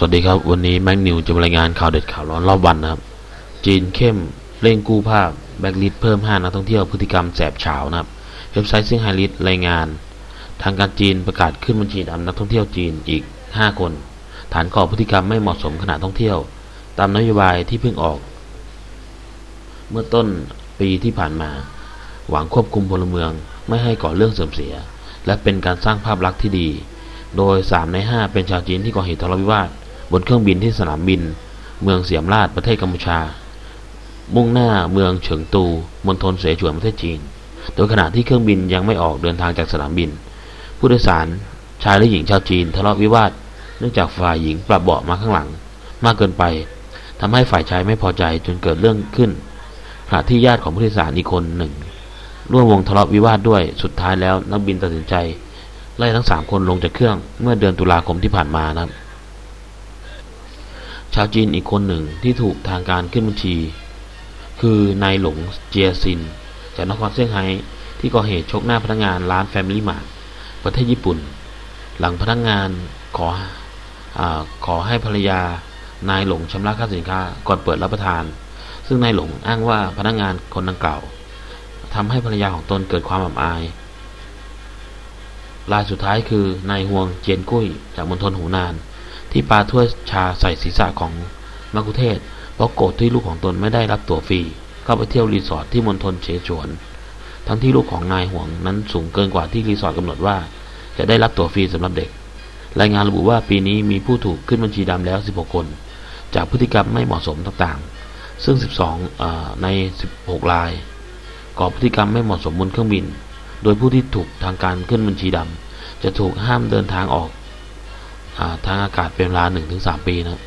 สวัสดีครับ วันนี้แม็กนิวจะรายงานข่าวเด็ดข่าวร้อนรอบวันนะครับ จีนเข้มเร่งกู้ภาพแบ็กลิสเพิ่ม 5 นักท่องเที่ยวพฤติกรรมแสบเฉานะครับ เว็บไซต์ซิงไฮลิสรายงาน ทางการจีนประกาศขึ้นบัญชีดำนักท่องเที่ยวจีนอีก 5 คน ฐานก่อพฤติกรรมไม่เหมาะสมขณะท่องเที่ยว ตามนโยบายที่เพิ่งออก เมื่อต้นปีที่ผ่านมา หวังควบคุมพลเมืองไม่ให้ก่อเรื่องเสื่อมเสีย และเป็นการสร้างภาพลักษณ์ที่ดี โดย 3 ใน 5 เป็นชาวจีนที่ก่อเหตุทะเลาะวิวาท บนเครื่องบินที่สนามบิน เมืองเสียมราชประเทศกัมพูชา มุ่งหน้าเมืองเฉิงตูมณฑลเสฉวนประเทศจีน โดยขณะที่เครื่องบินยังไม่ออกเดินทางจากสนามบิน ผู้โดยสารชายและหญิงชาวจีนทะเลาะวิวาท เนื่องจากฝ่ายหญิงปรับเบาะมาข้างหลัง มากเกินไปทำให้ฝ่ายชายไม่พอใจจนเกิดเรื่องขึ้นขณะที่ญาติของผู้โดยสารอีกคนหนึ่ง ร่วมวงทะเลาะวิวาทด้วยสุดท้ายแล้วนักบินตัดสินใจ ไล่ทั้งสามคนลงจากเครื่องเมื่อเดือนตุลาคมที่ผ่านมานะครับาวจีนอีกคนหนึ่งที่ถูกทางการขึ้นบัญชี คือนายหลงเจียซิน จากนครเซี่ยงไฮ้ที่ก่อเหตุชกหน้าพนักงานร้านแฟมิลี่มาร์ทประเทศญี่ปุ่น หลังพนักงานขออขอให้ภรรยานายหลงชำระค่าสินค้าก่อนเปิดรับประทาน ซึ่งนายหลงอ้างว่าพนักงานคนดังกล่าวทำให้ภรรยาของตนเกิดความอับอายรายสุดท้ายคือนายฮวงเจียนกุ้ยจากมณฑลหูนาน ที่ปาถ้วยชาใส่ศีรษะของมักคุเทศเพราะโกรธที่ลูกของตนไม่ได้รับตั๋วฟรีเข้าไปเที่ยวรีสอร์ทที่มณฑลเฉฉวน ทั้งที่ลูกของนายห่วงนั้นสูงเกินกว่าที่รีสอร์ทกำหนดว่า จะได้รับตั๋วฟรีสำหรับเด็ก รายงานระบุว่าปีนี้มีผู้ถูกขึ้นบัญชีดำแล้ว 16 คน จากพฤติกรรมไม่เหมาะสมต่างๆ ซึ่ง 12ใน 16 รายก่อพฤติกรรมไม่เหมาะสมบนเครื่องบิน โดยผู้ที่ถูกทางการขึ้นบัญชีดำจะถูกห้ามเดินทางออก ทางอากาศเป็นเวลา1-3 ปีนะครับ